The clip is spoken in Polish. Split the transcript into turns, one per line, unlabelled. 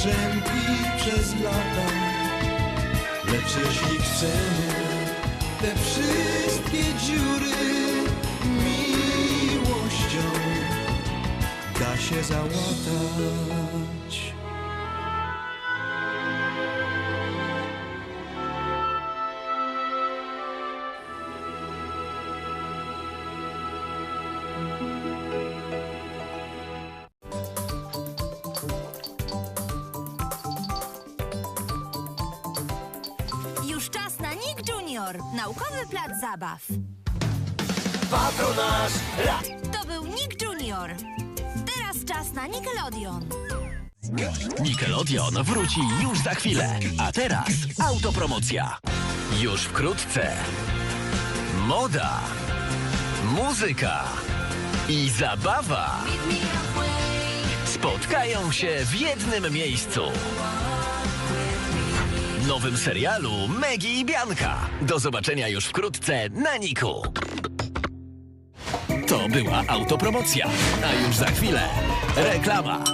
strzępi przez lata. Lecz jeśli chcemy te wszystkie dziury miłością da się załatać.
Już czas na Nick Junior, naukowy plac zabaw.
Patronaż raz.
To był Nick Junior. Teraz czas na Nickelodeon.
Nickelodeon wróci już za chwilę. A teraz autopromocja. Już wkrótce. Moda. Muzyka. I zabawa. Spotkają się w jednym miejscu. Nowym serialu Megi i Bianka. Do zobaczenia już wkrótce na Niku. To była autopromocja. A już za chwilę reklama.